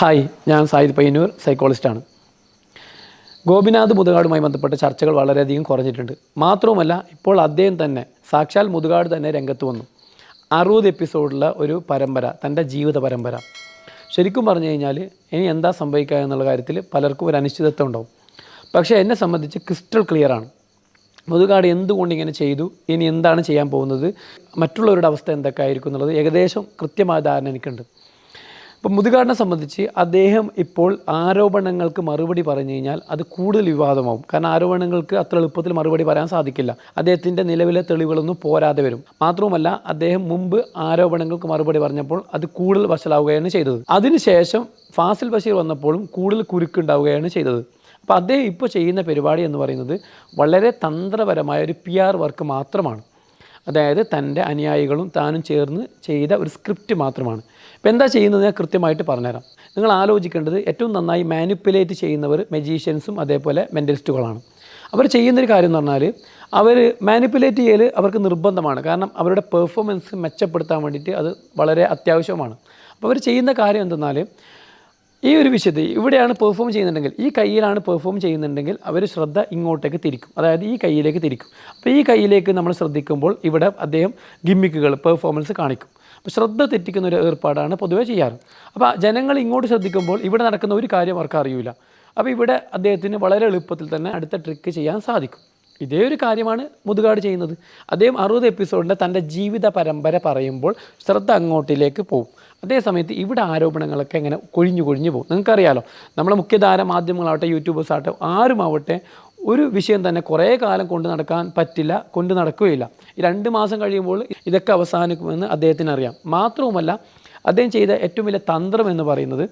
Hi ഞാൻ Zayed Payyanur സൈക്കോളജിസ്റ്റാണ് ഗോപിനാഥ് മുതുകാടുമായി ബന്ധപ്പെട്ട ചർച്ചകൾ വളരെയധികം കുറഞ്ഞിട്ടുണ്ട്. മാത്രവുമല്ല ഇപ്പോൾ അദ്ദേഹം തന്നെ സാക്ഷാൽ മുതുകാട് തന്നെ രംഗത്ത് വന്നു. അറുപത് എപ്പിസോഡിലെ ഒരു പരമ്പര തന്റെ ജീവിത പരമ്പര. ശരിക്കും പറഞ്ഞു കഴിഞ്ഞാൽ ഇനി എന്താ സംഭവിക്കുക എന്നുള്ള കാര്യത്തിൽ പലർക്കും ഒരു അനിശ്ചിതത്വം ഉണ്ടാവും. പക്ഷേ എന്നെ സംബന്ധിച്ച് ക്രിസ്റ്റൽ ക്ലിയർ ആണ്. മുതുകാട് എന്തുകൊണ്ട് ഇങ്ങനെ ചെയ്തു? ഇനി എന്താണ് ചെയ്യാൻ പോകുന്നത്? മറ്റുള്ളവരുടെ അവസ്ഥ എന്തൊക്കെ ആയിരിക്കും എന്നുള്ളത് ഏകദേശം കൃത്യമായ ധാരണ എനിക്കുണ്ട്. ഇപ്പം മുതുകാടിനെ സംബന്ധിച്ച് അദ്ദേഹം ഇപ്പോൾ ആരോപണങ്ങൾക്ക് മറുപടി പറഞ്ഞു കഴിഞ്ഞാൽ അത് കൂടുതൽ വിവാദമാവും. കാരണം ആരോപണങ്ങൾക്ക് അത്ര എളുപ്പത്തിൽ മറുപടി പറയാൻ സാധിക്കില്ല. അദ്ദേഹത്തിന്റെ നിലവിലെ തെളിവുകളൊന്നും പോരാതെ വരും. മാത്രവുമല്ല അദ്ദേഹം മുമ്പ് ആരോപണങ്ങൾക്ക് മറുപടി പറഞ്ഞപ്പോൾ അത് കൂടുതൽ വഷളാവുകയാണ് ചെയ്തത്. അതിനുശേഷം ഫാസിൽ ബഷീർ വന്നപ്പോഴും കൂടുതൽ കുരുക്കുണ്ടാവുകയാണ് ചെയ്തത്. അപ്പോൾ അദ്ദേഹം ഇപ്പോൾ ചെയ്യുന്ന പരിപാടി എന്ന് പറയുന്നത് വളരെ തന്ത്രപരമായ ഒരു പി ആർ വർക്ക് മാത്രമാണ്. അതായത് തന്റെ അനുയായികളും താനും ചേർന്ന് ചെയ്ത ഒരു സ്ക്രിപ്റ്റ് മാത്രമാണ്. ഇപ്പോൾ എന്താ ചെയ്യുന്നത് ഞാൻ കൃത്യമായിട്ട് പറഞ്ഞുതരാം. നിങ്ങൾ ആലോചിക്കേണ്ടത് ഏറ്റവും നന്നായി മാനിപ്പുലേറ്റ് ചെയ്യുന്നവർ മെജീഷ്യൻസും അതേപോലെ മെന്റലിസ്റ്റുകളാണ് അവർ ചെയ്യുന്നൊരു കാര്യം എന്ന് പറഞ്ഞാൽ അവർ മാനിപ്പുലേറ്റ് ചെയ്യൽ അവർക്ക് നിർബന്ധമാണ്. കാരണം അവരുടെ പെർഫോമൻസ് മെച്ചപ്പെടുത്താൻ വേണ്ടിയിട്ട് അത് വളരെ അത്യാവശ്യമാണ്. അപ്പോൾ അവർ ചെയ്യുന്ന കാര്യം എന്തെന്നാൽ ഈ ഒരു വിഷയത്തിൽ ഇവിടെയാണ് പെർഫോം ചെയ്യുന്നുണ്ടെങ്കിൽ ഈ കയ്യിലാണ് പെർഫോം ചെയ്യുന്നുണ്ടെങ്കിൽ അവർ ശ്രദ്ധ ഇങ്ങോട്ടേക്ക് തിരിക്കും. അതായത് ഈ കയ്യിലേക്ക് തിരിക്കും. അപ്പോൾ ഈ കയ്യിലേക്ക് നമ്മൾ ശ്രദ്ധിക്കുമ്പോൾ ഇവിടെ അദ്ദേഹം ഗിമ്മിക്കുകൾ പെർഫോമൻസ് കാണിക്കും. അപ്പോൾ ശ്രദ്ധ തെറ്റിക്കുന്ന ഒരു ഏർപ്പാടാണ് പൊതുവേ ചെയ്യാറ്. അപ്പോൾ ജനങ്ങൾ ഇങ്ങോട്ട് ശ്രദ്ധിക്കുമ്പോൾ ഇവിടെ നടക്കുന്ന ഒരു കാര്യം അവർക്ക് അറിയില്ല അപ്പോൾ ഇവിടെ അദ്ദേഹത്തിന് വളരെ എളുപ്പത്തിൽ തന്നെ അടുത്ത ട്രിക്ക് ചെയ്യാൻ സാധിക്കും. ഇതേ ഒരു കാര്യമാണ് മുതുകാട് ചെയ്യുന്നത്. അദ്ദേഹം അറുപത് എപ്പിസോഡിന്റെ തന്റെ ജീവിത പരമ്പര പറയുമ്പോൾ ശ്രദ്ധ അങ്ങോട്ടിലേക്ക് പോകും അതേസമയത്ത് ഇവിടെ ആരോപണങ്ങളൊക്കെ ഇങ്ങനെ കൊഴിഞ്ഞു കൊഴിഞ്ഞു പോകും നിങ്ങൾക്കറിയാലോ നമ്മുടെ മുഖ്യധാര മാധ്യമങ്ങളാവട്ടെ യൂട്യൂബേഴ്സ് ആവട്ടെ ആരുമാവട്ടെ ഒരു വിഷയം തന്നെ കുറേ കാലം കൊണ്ട് നടക്കാൻ പറ്റില്ല കൊണ്ട് നടക്കുകയില്ല. രണ്ട് മാസം കഴിയുമ്പോൾ ഇതൊക്കെ അവസാനിക്കുമെന്ന് അദ്ദേഹത്തിന് അറിയാം. മാത്രവുമല്ല അദ്ദേഹം ചെയ്ത ഏറ്റവും വലിയ തന്ത്രം എന്ന് പറയുന്നത്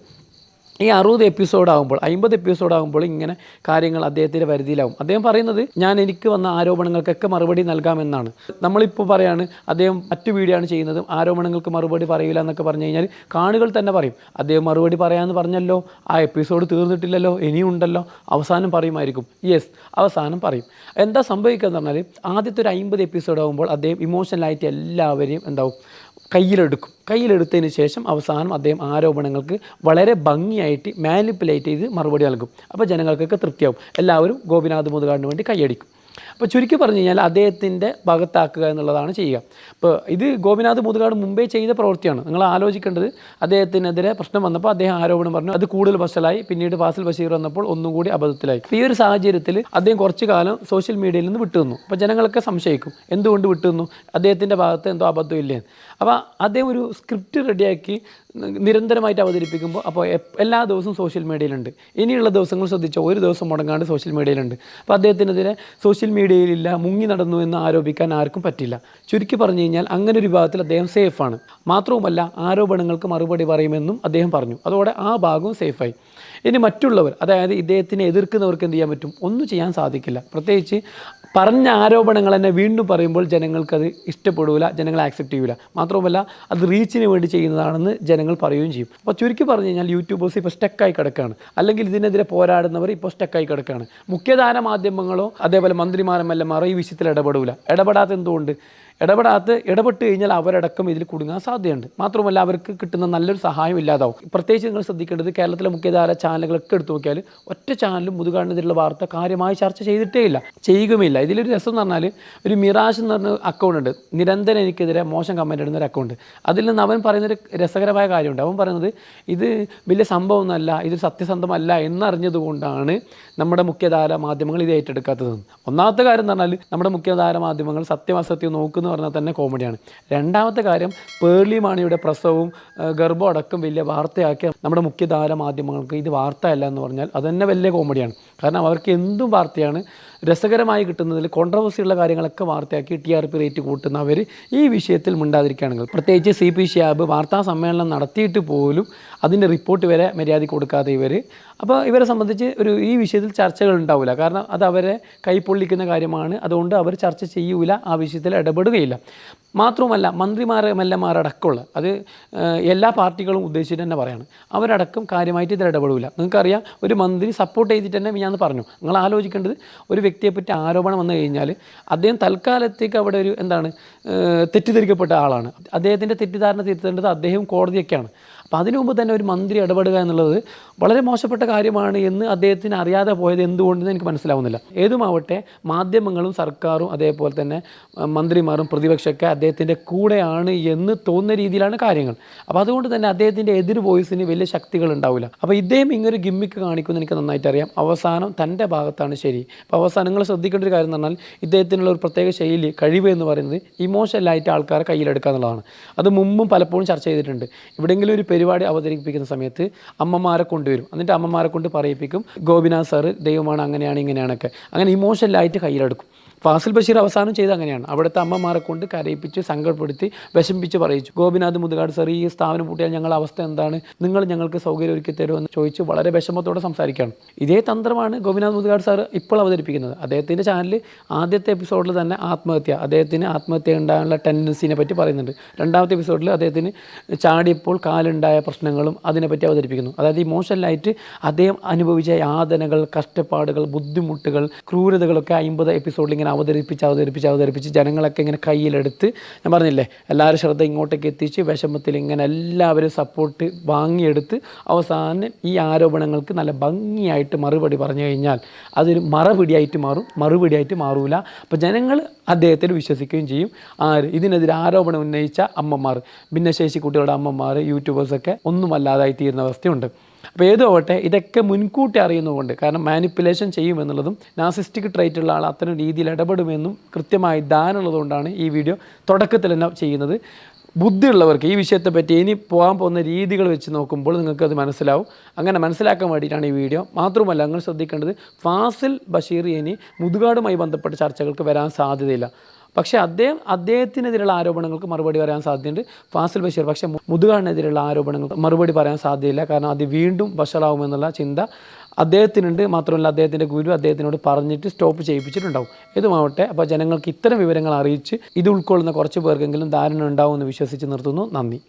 ഈ അറുപത് എപ്പിസോഡ് ആകുമ്പോൾ അമ്പത് എപ്പിസോഡ് ആകുമ്പോൾ ഇങ്ങനെ കാര്യങ്ങൾ അദ്ദേഹത്തിന്റെ പരിധിയിലാവും. അദ്ദേഹം പറയുന്നത് ഞാൻ എനിക്ക് വന്ന ആരോപണങ്ങൾക്കൊക്കെ മറുപടി നൽകാമെന്നാണ്. നമ്മളിപ്പോൾ പറയാണ് അദ്ദേഹം മറ്റു വീഡിയോ ആണ് ചെയ്യുന്നതും ആരോപണങ്ങൾക്ക് മറുപടി പറയില്ല എന്നൊക്കെ പറഞ്ഞു കഴിഞ്ഞാൽ കാണികൾ തന്നെ പറയും. അദ്ദേഹം മറുപടി പറയാമെന്ന് പറഞ്ഞല്ലോ ആ എപ്പിസോഡ് തീർന്നിട്ടില്ലല്ലോ ഇനിയുണ്ടല്ലോ അവസാനം പറയുമായിരിക്കും. യെസ് അവസാനം പറയും. എന്താ സംഭവിക്കുക എന്ന് പറഞ്ഞാൽ ആദ്യത്തെ ഒരു അമ്പത് എപ്പിസോഡ് ആകുമ്പോൾ അദ്ദേഹം ഇമോഷണലായിട്ട് എല്ലാവരെയും എന്താവും കയ്യിലെടുക്കും. കയ്യിലെടുത്തതിന് ശേഷം അവസാനം അദ്ദേഹം ആരോപണങ്ങൾക്ക് വളരെ ഭംഗിയായിട്ട് മാനിപ്പുലേറ്റ് ചെയ്ത് മറുപടി നൽകും. അപ്പോൾ ജനങ്ങൾക്കൊക്കെ തൃപ്തിയാവും. എല്ലാവരും ഗോപിനാഥ് മുതുകാടിന് വേണ്ടി കൈയടിക്കും. അപ്പോൾ ചുരുക്കി പറഞ്ഞു കഴിഞ്ഞാൽ അദ്ദേഹത്തിന്റെ ഭാഗത്താക്കുക എന്നുള്ളതാണ് ചെയ്യുക. അപ്പോൾ ഇത് ഗോപിനാഥ് മുതുകാട് മുമ്പേ ചെയ്ത പ്രവൃത്തിയാണ്. നിങ്ങൾ ആലോചിക്കേണ്ടത് അദ്ദേഹത്തിനെതിരെ പ്രശ്നം വന്നപ്പോൾ അദ്ദേഹം ആരോപണം പറഞ്ഞു അത് കൂടുതൽ വഷളായി പിന്നീട് ഫാസിൽ ബഷീർ വന്നപ്പോൾ ഒന്നും കൂടി അബദ്ധത്തിലായി. ഈ ഒരു സാഹചര്യത്തിൽ അദ്ദേഹം കുറച്ച് കാലം സോഷ്യൽ മീഡിയയിൽ നിന്ന് വിട്ടുനിന്നു അപ്പോൾ ജനങ്ങളൊക്കെ സംശയിക്കും എന്തുകൊണ്ട് വിട്ടുനിന്നു അദ്ദേഹത്തിന്റെ ഭാഗത്ത് എന്തോ അബദ്ധം ഇല്ലേ അപ്പോൾ അദ്ദേഹം ഒരു സ്ക്രിപ്റ്റ് റെഡിയാക്കി നിരന്തരമായിട്ട് അവതരിപ്പിക്കുമ്പോൾ അപ്പോൾ എല്ലാ ദിവസവും സോഷ്യൽ മീഡിയയിലുണ്ട് ഇനിയുള്ള ദിവസങ്ങൾ ശ്രദ്ധിച്ചോ ഒരു ദിവസം മുടങ്ങാണ്ട് സോഷ്യൽ മീഡിയയിലുണ്ട് അപ്പോൾ അദ്ദേഹത്തിനെതിരെ സോഷ്യൽ മീഡിയയിലില്ല മുങ്ങി നടന്നു എന്ന് ആരോപിക്കാൻ ആർക്കും പറ്റില്ല. ചുരുക്കി പറഞ്ഞു കഴിഞ്ഞാൽ അങ്ങനെ ഒരു വിഭാഗത്തിൽ അദ്ദേഹം സേഫാണ് മാത്രവുമല്ല ആരോപണങ്ങൾക്ക് മറുപടി പറയുമെന്നും അദ്ദേഹം പറഞ്ഞു. അതോടെ ആ ഭാഗവും സേഫായി ഇനി മറ്റുള്ളവർ അതായത് ഇദ്ദേഹത്തിനെ എതിർക്കുന്നവർക്ക് എന്ത് ചെയ്യാൻ പറ്റും? ഒന്നും ചെയ്യാൻ സാധിക്കില്ല. പ്രത്യേകിച്ച് പറഞ്ഞ ആരോപണങ്ങൾ തന്നെ വീണ്ടും പറയുമ്പോൾ ജനങ്ങൾക്കത് ഇഷ്ടപ്പെടില്ല ജനങ്ങൾ ആക്സെപ്റ്റ് ചെയ്യില്ല മാത്രവുമല്ല അത് റീച്ചിന് വേണ്ടി ചെയ്യുന്നതാണെന്ന് ജനങ്ങൾ പറയുകയും ചെയ്യും. അപ്പോൾ ചുരുക്കി പറഞ്ഞു കഴിഞ്ഞാൽ യൂട്യൂബേഴ്സ് ഇപ്പോൾ സ്റ്റക്കായി കിടക്കുകയാണ് അല്ലെങ്കിൽ ഇതിനെതിരെ പോരാടുന്നവർ ഇപ്പോൾ സ്റ്റക്കായി കിടക്കുകയാണ് മുഖ്യധാര മാധ്യമങ്ങളോ അതേപോലെ മന്ത്രിമാരും എല്ലാം ഈ വിഷയത്തിൽ ഇടപെടില്ല ഇടപെടാത്ത എന്തുകൊണ്ട്? ഇടപെടാത്ത ഇടപെട്ട് കഴിഞ്ഞാൽ അവരടക്കം ഇതിൽ കുടുങ്ങാൻ സാധ്യതയുണ്ട്. മാത്രമല്ല അവർക്ക് കിട്ടുന്ന നല്ലൊരു സഹായം ഇല്ലാതാവും. പ്രത്യേകിച്ച് നിങ്ങൾ ശ്രദ്ധിക്കേണ്ടത് കേരളത്തിലെ മുഖ്യധാര ചാനലുകളൊക്കെ എടുത്തു നോക്കിയാൽ ഒറ്റ ചാനലും മുതുകാടിനെതിരെയുള്ള വാർത്ത കാര്യമായി ചർച്ച ചെയ്തിട്ടേ ഇല്ല. ചെയ്യുകയുമില്ല. ഇതിലൊരു രസം എന്ന് പറഞ്ഞാൽ ഒരു മിറാഷ് എന്ന് പറഞ്ഞ അക്കൗണ്ട് ഉണ്ട്. നിരന്തരം എനിക്കെതിരെ മോശം കമന്റ് ഇടുന്ന ഒരു അക്കൗണ്ട് അതിൽ നിന്ന് അവൻ പറയുന്നൊരു രസകരമായ കാര്യമുണ്ട്. അവൻ പറയുന്നത് ഇത് വലിയ സംഭവമൊന്നുമല്ല ഇത് സത്യസന്ധമല്ല എന്നറിഞ്ഞതുകൊണ്ടാണ് നമ്മുടെ മുഖ്യധാര മാധ്യമങ്ങൾ ഇത് ഏറ്റെടുക്കാത്തത്. ഒന്നാമത്തെ കാര്യം എന്ന് പറഞ്ഞാൽ നമ്മുടെ മുഖ്യധാര മാധ്യമങ്ങൾ സത്യം അസത്യം നോക്കുന്നു പറഞ്ഞാൽ തന്നെ കോമഡിയാണ്. രണ്ടാമത്തെ കാര്യം പേർലി മാണിയുടെ പ്രസവവും ഗർഭം അടക്കം വലിയ വാർത്തയാക്കിയ നമ്മുടെ മുഖ്യധാര മാധ്യമങ്ങൾക്ക് ഇത് വാർത്തയല്ല എന്ന് പറഞ്ഞാൽ അത് തന്നെ വലിയ കോമഡിയാണ്. കാരണം അവർക്ക് എന്തും വാർത്തയാണ്. രസകരമായി കിട്ടുന്നതിൽ കോൺട്രവേഴ്സിയുള്ള കാര്യങ്ങളൊക്കെ വാർത്തയാക്കി ടി ആർ പി റേറ്റ് കൂട്ടുന്നവർ ഈ വിഷയത്തിൽ മിണ്ടാതിരിക്കുകയാണെങ്കിൽ. പ്രത്യേകിച്ച് സി പി ഷിയാബ് വാർത്താ സമ്മേളനം നടത്തിയിട്ട് പോലും അതിന്റെ റിപ്പോർട്ട് വരെ മര്യാദ കൊടുക്കാതെ ഇവർ അപ്പോൾ ഇവരെ സംബന്ധിച്ച് ഒരു ഈ വിഷയത്തിൽ ചർച്ചകൾ ഉണ്ടാവില്ല. കാരണം അത് അവരെ കൈപ്പൊള്ളിക്കുന്ന കാര്യമാണ്. അതുകൊണ്ട് അവർ ചർച്ച ചെയ്യൂല ആ വിഷയത്തിൽ ഇടപെടുകയില്ല. മാത്രവുമല്ല മന്ത്രിമാരെ മെല്ലന്മാരടക്കമുള്ള അത് എല്ലാ പാർട്ടികളും ഉദ്ദേശിച്ചിട്ട് തന്നെ പറയാണ്. അവരടക്കം കാര്യമായിട്ട് ഇതിൽ ഇടപെടില്ല നിങ്ങൾക്കറിയാം ഒരു മന്ത്രി സപ്പോർട്ട് ചെയ്തിട്ട് തന്നെ ഞാൻ പറഞ്ഞു. നിങ്ങൾ ആലോചിക്കേണ്ടത് ഒരു വ്യക്തിയെപ്പറ്റി ആരോപണം വന്നു കഴിഞ്ഞാൽ അദ്ദേഹം തൽക്കാലത്തേക്ക് അവിടെ ഒരു എന്താണ് തെറ്റിദ്ധരിക്കപ്പെട്ട ആളാണ്. അദ്ദേഹത്തിന്റെ തെറ്റിദ്ധാരണ തിരുത്തേണ്ടത് അദ്ദേഹം കോടതിയൊക്കെയാണ്. അപ്പോൾ അതിനു മുമ്പ് തന്നെ ഒരു മന്ത്രി ഇടപെടുക എന്നുള്ളത് വളരെ മോശപ്പെട്ട കാര്യമാണ് എന്ന് അദ്ദേഹത്തിന് അറിയാതെ പോയത് എന്തുകൊണ്ടെന്ന് എനിക്ക് മനസ്സിലാവുന്നില്ല. ഏതുമാവട്ടെ മാധ്യമങ്ങളും സർക്കാരും അതേപോലെ തന്നെ മന്ത്രിമാരും പ്രതിപക്ഷമൊക്കെ അദ്ദേഹത്തിന്റെ കൂടെയാണ് എന്ന് തോന്നുന്ന രീതിയിലാണ് കാര്യങ്ങൾ. അപ്പോൾ അതുകൊണ്ട് തന്നെ അദ്ദേഹത്തിന്റെ എതിർ വോയിസിന് വലിയ ശക്തികൾ ഉണ്ടാവില്ല. അപ്പോൾ ഇദ്ദേഹം ഇങ്ങനൊരു ഗിമ്മിക്ക് കാണിക്കുമെന്ന് എനിക്ക് നന്നായിട്ട് അറിയാം. അവസാനം തന്റെ ഭാഗത്താണ് ശരി. അപ്പോൾ അവസാനം നിങ്ങൾ ശ്രദ്ധിക്കേണ്ട ഒരു കാര്യം എന്ന് പറഞ്ഞാൽ ഇദ്ദേഹത്തിനുള്ള ഒരു പ്രത്യേക ശൈലി കഴിവ് എന്ന് പറയുന്നത് ഇമോഷനലായിട്ട് ആൾക്കാരെ കയ്യിലെടുക്കുക എന്നുള്ളതാണ്. അത് മുമ്പും പലപ്പോഴും ചർച്ച ചെയ്തിട്ടുണ്ട്. എവിടെയെങ്കിലും ഒരു പരിപാടി അവതരിപ്പിക്കുന്ന സമയത്ത് അമ്മമാരെ കൊണ്ടുവരും. എന്നിട്ട് അമ്മമാരെ കൊണ്ട് പറയിപ്പിക്കും ഗോപിനാഥ് സാറ് ദൈവമാണ് അങ്ങനെയാണ് ഇങ്ങനെയാണൊക്കെ അങ്ങനെ ഇമോഷണലായിട്ട് കയ്യിലെടുക്കും. ഫാസിൽ ബഷീർ അവസാനം ചെയ്ത് അങ്ങനെയാണ്. അവിടുത്തെ അമ്മമാരെ കൊണ്ട് കരയിപ്പിച്ച് സങ്കടപ്പെടുത്തി വിഷമിപ്പിച്ച് പറയിച്ചു. ഗോപിനാഥ് മുതുകാട് സാർ ഈ സ്ഥാപനം പൂട്ടിയാൽ ഞങ്ങളുടെ അവസ്ഥ എന്താണ്? നിങ്ങൾ ഞങ്ങൾക്ക് സൗകര്യം ഒരുക്കി തരുമെന്ന് ചോദിച്ച് വളരെ വിഷമത്തോടെ സംസാരിക്കുകയാണ്. ഇതേ തന്ത്രമാണ് ഗോപിനാഥ് മുതുകാട് സാർ ഇപ്പോൾ അവതരിപ്പിക്കുന്നത്. അദ്ദേഹത്തിന്റെ ചാനലിൽ ആദ്യത്തെ എപ്പിസോഡിൽ തന്നെ ആത്മഹത്യ അദ്ദേഹത്തിന് ആത്മഹത്യ ഉണ്ടാകാനുള്ള ടെൻഡൻസിനെ പറ്റി പറയുന്നുണ്ട്. രണ്ടാമത്തെ എപ്പിസോഡിൽ അദ്ദേഹത്തിന് ചാടിയപ്പോൾ കാലുണ്ടായ പ്രശ്നങ്ങളും അതിനെപ്പറ്റി അവതരിപ്പിക്കുന്നു. അതായത് ഇമോഷണലായിട്ട് അദ്ദേഹം അനുഭവിച്ച യാതനകൾ കഷ്ടപ്പാടുകൾ ബുദ്ധിമുട്ടുകൾ ക്രൂരതകളൊക്കെ അമ്പത് എപ്പിസോഡിൽ അവതരിപ്പിച്ച് അവതരിപ്പിച്ച് അവതരിപ്പിച്ച് ജനങ്ങളൊക്കെ ഇങ്ങനെ കയ്യിലെടുത്ത് ഞാൻ പറഞ്ഞില്ലേ എല്ലാവരും ശ്രദ്ധ ഇങ്ങോട്ടേക്ക് എത്തിച്ച് വിഷമത്തിൽ ഇങ്ങനെ എല്ലാവരും സപ്പോർട്ട് വാങ്ങിയെടുത്ത് അവസാനം ഈ ആരോപണങ്ങൾക്ക് നല്ല ഭംഗിയായിട്ട് മറുപടി പറഞ്ഞു കഴിഞ്ഞാൽ അതൊരു മറുപടിയായിട്ട് മാറും മറുപടിയായിട്ട് മാറൂല. അപ്പോൾ ജനങ്ങൾ അദ്ദേഹത്തിൽ വിശ്വസിക്കുകയും ചെയ്യും. ആര്? ഇതിനെതിരെ ആരോപണം ഉന്നയിച്ച അമ്മമാർ. ഭിന്നശേഷി കുട്ടികളുടെ അമ്മമാർ യൂട്യൂബേഴ്സൊക്കെ ഒന്നുമല്ലാതായി തീരുന്ന അവസ്ഥയുണ്ട്. അപ്പോൾ ഏതുമാവട്ടെ ഇതൊക്കെ മുൻകൂട്ടി അറിയുന്നതുകൊണ്ട് കാരണം മാനിപ്പുലേഷൻ ചെയ്യുമെന്നുള്ളതും നാസിസ്റ്റിക് ട്രൈറ്റ് ഉള്ള ആൾ അത്തരം രീതിയിൽ ഇടപെടുമെന്നും കൃത്യമായി ധാരണുള്ളതുകൊണ്ടാണ് ഈ വീഡിയോ തുടക്കത്തിൽ തന്നെ ചെയ്യുന്നത്. ബുദ്ധിയുള്ളവർക്ക് ഈ വിഷയത്തെ പറ്റി ഇനി പോകാൻ പോകുന്ന രീതികൾ വെച്ച് നോക്കുമ്പോൾ നിങ്ങൾക്ക് അത് മനസ്സിലാവും. അങ്ങനെ മനസ്സിലാക്കാൻ വേണ്ടിയിട്ടാണ് ഈ വീഡിയോ മാത്രമല്ല നിങ്ങൾ ശ്രദ്ധിക്കേണ്ടത് ഫാസിൽ ബഷീർ ഇനി മുതുകാടുമായി ബന്ധപ്പെട്ട ചർച്ചകൾക്ക് വരാൻ സാധ്യതയില്ല. പക്ഷേ അദ്ദേഹം അദ്ദേഹത്തിനെതിരെയുള്ള ആരോപണങ്ങൾക്ക് മറുപടി പറയാൻ സാധ്യതയുണ്ട്. ഫാസിൽ ബഷീർ പക്ഷേ മുതുകാടിനെതിരെയുള്ള ആരോപണങ്ങൾക്ക് മറുപടി പറയാൻ സാധ്യതയില്ല. കാരണം അത് വീണ്ടും വഷളാവുമെന്നുള്ള ചിന്ത അദ്ദേഹത്തിനുണ്ട്. മാത്രമല്ല അദ്ദേഹത്തിന്റെ ഗുരു അദ്ദേഹത്തിനോട് പറഞ്ഞിട്ട് സ്റ്റോപ്പ് ചെയ്യിപ്പിച്ചിട്ടുണ്ടാവും. ഇതുമാവട്ടെ അപ്പോൾ ജനങ്ങൾക്ക് ഇത്തരം വിവരങ്ങൾ അറിയിച്ച് ഇത് ഉൾക്കൊള്ളുന്ന കുറച്ച് പേർക്കെങ്കിലും ധാരണ ഉണ്ടാവുമെന്ന് വിശ്വസിച്ച് നിർത്തുന്നു. നന്ദി.